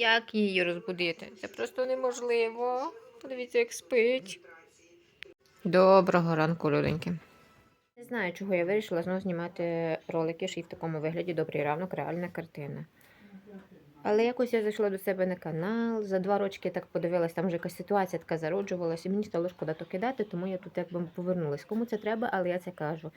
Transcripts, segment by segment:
Як її розбудити? Це просто неможливо. Подивіться, як спить. Доброго ранку, люденьки. Не знаю, чого я вирішила знову знімати ролики ще й в такому вигляді добрий ранок, реальна картина. Але якось я зайшла до себе на канал. За два роки так подивилась, там вже якась ситуація така зароджувалася, і мені стало шкода то кидати, тому я тут якби повернулась. Кому це треба, але я це кажу.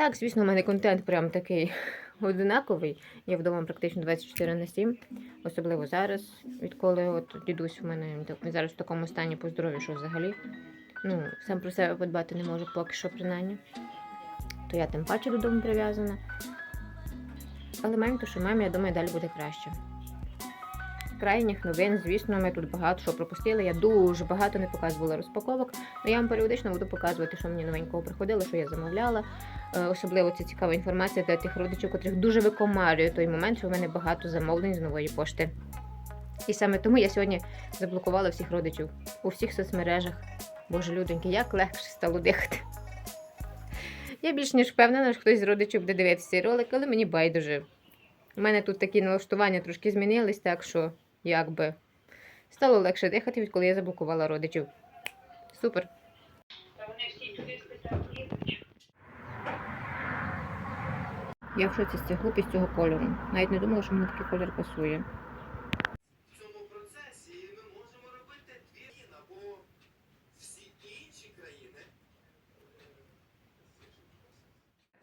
Так, звісно, у мене контент прям такий одинаковий. Я вдома практично 24 на 7, особливо зараз, відколи от дідусь у мене зараз в такому стані по здоров'ю, що взагалі ну, сам про себе подбати не можу поки що принаймні. То я тим паче додому прив'язана. Але маємо то, що маємо, я думаю, далі буде краще. Крайніх новин, звісно, ми тут багато що пропустили. Я дуже багато не показувала розпаковок, але я вам періодично буду показувати, що мені новенького приходило, що я замовляла. Е, Особливо це цікава інформація для тих родичів, котрих дуже викомарює той момент, що в мене багато замовлень з нової пошти. І саме тому я сьогодні заблокувала всіх родичів у всіх соцмережах. Боже, люденьки, як легше стало дихати. Я більш ніж впевнена, що хтось з родичів буде дивитися цей ролик, але мені байдуже. У мене тут такі налаштування трошки змінились, так що якби стало легше дихати, відколи я заблокувала родичів. Супер. Я в шоці з цих губ і з цього кольору. Навіть не думала, що мені такий колір пасує.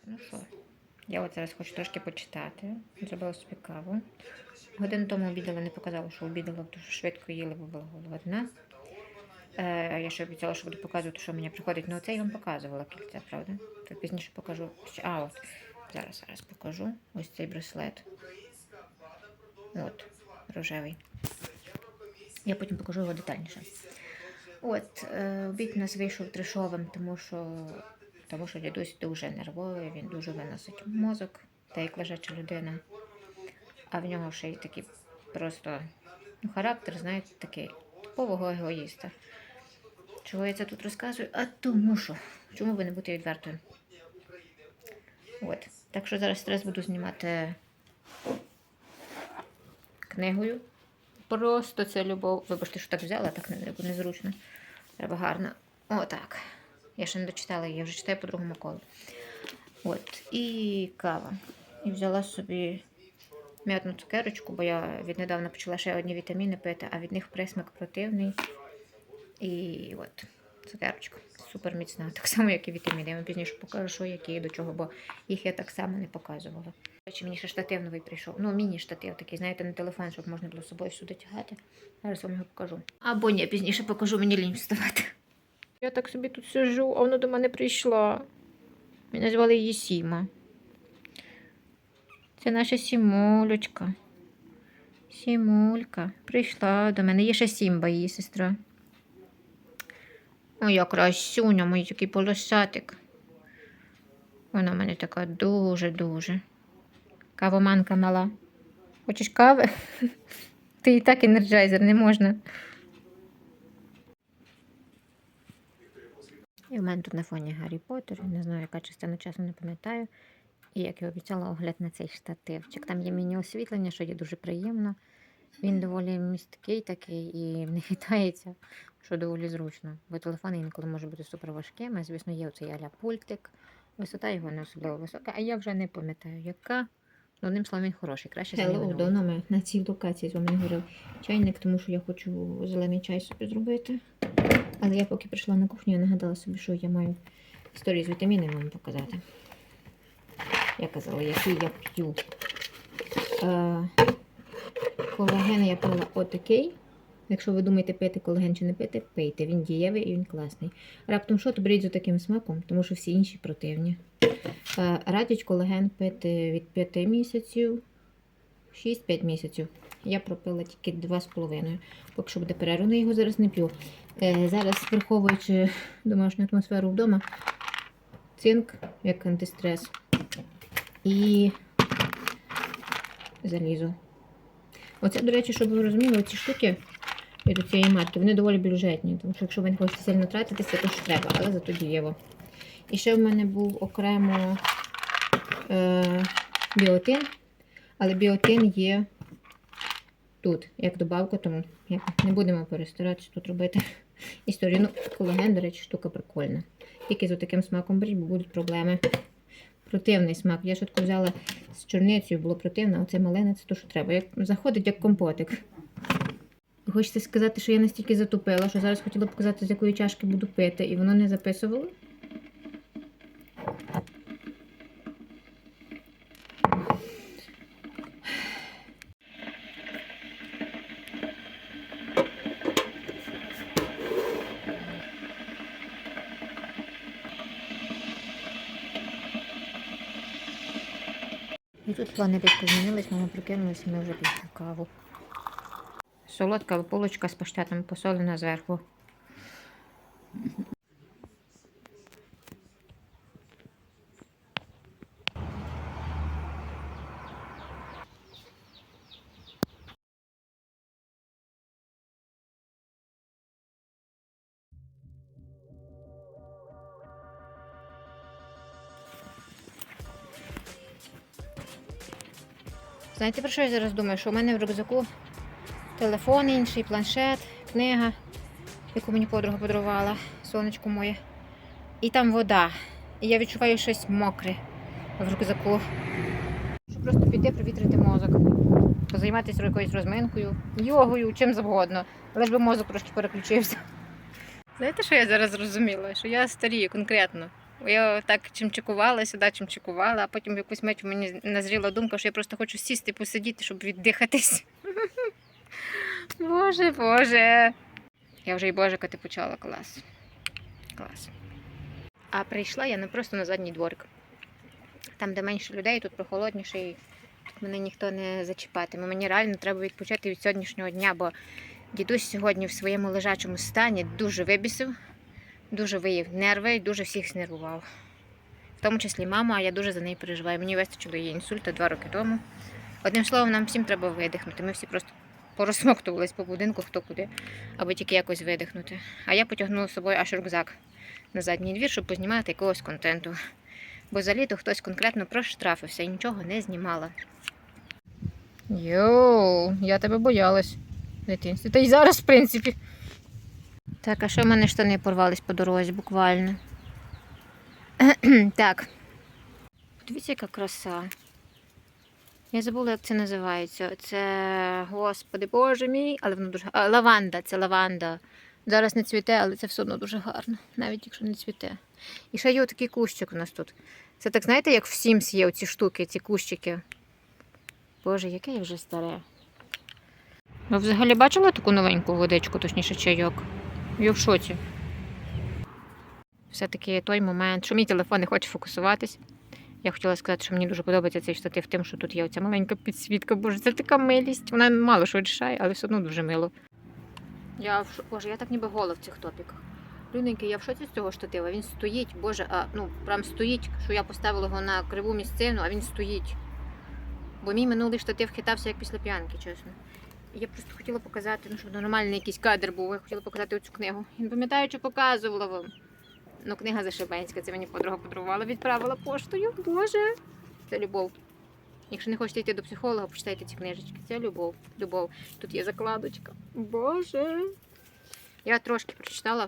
Ну що, я от зараз хочу трошки почитати. Зробила собі каву. Годину тому обідала, не показала, що обідала, що швидко їла, бо була голодна. Е, я ще обіцяла, що буду показувати, що мені приходить. Ну, це я вам показувала кільце, правда? То пізніше покажу. А, от. Зараз, зараз покажу. Ось цей браслет. От, рожевий. Я потім покажу його детальніше. От, е, обід у нас вийшов трешовим, тому що, тому що дідусь дуже нервовий, він дуже виносить мозок, та як лежача людина. А в нього ще й такий просто ну, характер, знаєте, такий типового егоїста. Чого я це тут розказую? А тому що. Чому би не бути відвертою? От. Так що зараз стрес буду знімати книгою. Просто це любов. Вибачте, що так взяла, так незручно. Треба гарно. Отак. Я ще не дочитала її, я вже читаю по другому колу. От. І кава. І взяла собі м'ятну цукерочку, бо я віднедавна почала ще одні вітаміни пити, а від них присмак противний. І от, цукерочка. Супер міцна. Так само, як і вітаміни. Я вам пізніше покажу, що які і до чого, бо їх я так само не показувала. Речі, мені ще штатив новий прийшов. Ну, міні-штатив такий, знаєте, на телефон, щоб можна було з собою сюди тягати. Зараз вам його покажу. Або ні, пізніше покажу, мені лінь вставати. Я так собі тут сижу, а вона до мене прийшла. Ми назвали її Сіма. Це наша Сімулечка. Сімулька прийшла до мене. Є ще Сімба, її сестра. Моя красуня, мій такий полосатик. Вона в мене така дуже-дуже. Кавоманка мала. Хочеш кави? Ти і так енерджайзер, не можна. І в мене тут на фоні Гаррі Поттер. Не знаю, яка частина часу не пам'ятаю. І як я обіцяла, огляд на цей штативчик. Там є міні-освітлення, що є дуже приємно. Він доволі місткий такий і не хитається, що доволі зручно. Бо телефон інколи може бути супер важким. А звісно, є оцей аля пультик. Висота його не особливо висока, а я вже не пам'ятаю, яка. Ну, одним словом, він хороший. Краще Hello, давно ми на цій локації з вами не говорив чайник, тому що я хочу зелений чай собі зробити. Але я поки прийшла на кухню, я нагадала собі, що я маю історію з вітамінами вам показати. Я казала, який я п'ю. Е, колаген я пила отакий. Якщо ви думаєте пити колаген чи не пити, пийте. Він дієвий і він класний. Раптом що, то беріть з таким смаком, тому що всі інші противні. Е, Радять колаген пити від 5 місяців, 6-5 місяців. Я пропила тільки 2,5. Поки що буде перерву, я його зараз не п'ю. Е, Зараз, враховуючи домашню атмосферу вдома, цинк як антистрес і залізо. Оце, до речі, щоб ви розуміли, ці штуки від цієї марки, вони доволі бюджетні, тому що якщо ви не хочете сильно тратитися, то ж треба, але зато дієво. І ще в мене був окремо е, біотин, але біотин є тут, як добавка, тому не будемо перестаратися тут робити історію. Ну, колаген, до речі, штука прикольна. Тільки з таким смаком беріть, бо будуть проблеми. Противний смак. Я швидко взяла з чорницею, було противно, а оце малина це то, що треба. Як, заходить як компотик. Хочеться сказати, що я настільки затупила, що зараз хотіла показати, з якої чашки буду пити, і воно не записувало. Тут плани змінились, мама прикинулася, ми вже пішли каву. Солодка полочка з паштетом посолена зверху. Знаєте, про що я зараз думаю? Що у мене в рюкзаку телефон інший, планшет, книга, яку мені подруга подарувала, сонечко моє. І там вода. І я відчуваю щось мокре в рюкзаку. Щоб просто піти провітрити мозок, позайматися якоюсь розминкою, йогою, чим завгодно. Лиш би мозок трошки переключився. Знаєте, що я зараз зрозуміла? Що я старію конкретно. Я так чимчикувала, сюди чимчикувала, а потім якусь мить мені назріла думка, що я просто хочу сісти, посидіти, щоб віддихатись. Боже, Боже. Я вже і божикати почала клас. Клас. А прийшла я не просто на задній дворик. Там, де менше людей, тут прохолодніше, і тут мене ніхто не зачіпатиме. Мені реально треба відпочити від сьогоднішнього дня, бо дідусь сьогодні в своєму лежачому стані дуже вибісив, дуже виїв нерви і дуже всіх знервував. В тому числі мама, а я дуже за неї переживаю. Мені вистачило її інсульта два роки тому. Одним словом, нам всім треба видихнути. Ми всі просто порозсмоктувались по будинку, хто куди, аби тільки якось видихнути. А я потягнула з собою аж рюкзак на задній двір, щоб познімати якогось контенту. Бо за літо хтось конкретно проштрафився і нічого не знімала. Йоу, я тебе боялась в дитинстві. Та й зараз, в принципі. Так, а що в мене штани порвались по дорозі буквально. так. Дивіться, яка краса. Я забула, як це називається. Це, господи, боже мій, але воно дуже а, лаванда, це лаванда. Зараз не цвіте, але це все одно дуже гарно, навіть якщо не цвіте. І ще є отакий кущик у нас тут. Це так, знаєте, як в Sims є оці штуки, ці кущики. Боже, яке я вже старе. Ви взагалі бачили таку новеньку водичку, точніше чайок? Я в шоці. Все-таки той момент, що мій телефон не хоче фокусуватись. Я хотіла сказати, що мені дуже подобається цей штатив тим, що тут є оця маленька підсвітка. Боже, це така милість. Вона мало що рішає, але все одно дуже мило. Я в. Боже, я так ніби гола в цих топіках. Люненький, я в шоці з цього штатива. Він стоїть, боже, а ну прям стоїть, що я поставила його на криву місцину, а він стоїть. Бо мій минулий штатив хитався як після п'янки, чесно. Я просто хотіла показати, ну щоб нормальний якийсь кадр був. Я хотіла показати оцю книгу. Я пам'ятаю, чи показувала вам. Ну, книга Зашибенська, це мені подруга подарувала, відправила поштою. Боже, це любов. Якщо не хочете йти до психолога, почитайте ці книжечки. Це любов. Любов. Тут є закладочка. Боже. Я трошки прочитала.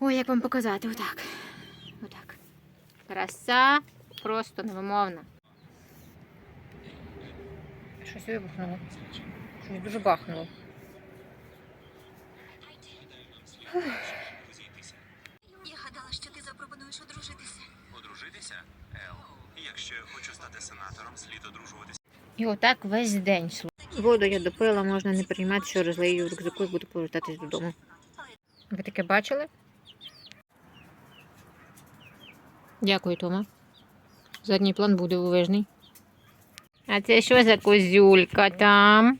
Ой, як вам показати? Отак. Отак. Краса просто невимовна. Щось вибухнуло. Щось дуже бахнуло. Я гадала, що ти запропонуєш одружитися. Одружитися? Ел. Якщо я хочу стати сенатором, слід одружуватися. І отак весь день. Воду я допила, можна не приймати, що розлию в рюкзаку і буду повертатись додому. Ви таке бачили? Дякую, Тома. Задній план буде уважний. А це що за козюлька там?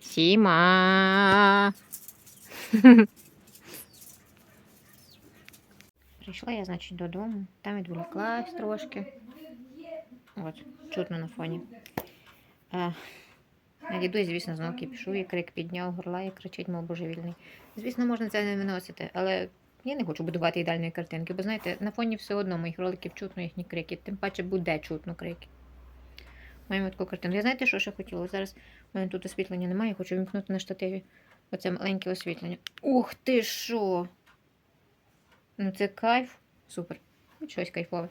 Сіма. Прийшла я, значить, додому. Там відволіклась трошки. От, чутно на фоні. А дідусь, звісно, знов кіпішує, крик підняв, горлає, кричить, мов божевільний. Звісно, можна це не виносити, але я не хочу будувати ідеальної картинки, бо знаєте, на фоні все одно моїх роликів чутно їхні крики, тим паче буде чутно крики. Маємо таку картину. Я знаєте, що ще хотіла? Зараз у мене тут освітлення немає, я хочу вімкнути на штативі оце маленьке освітлення. Ух ти що! Ну це кайф. Супер. Ну, Щось кайфове.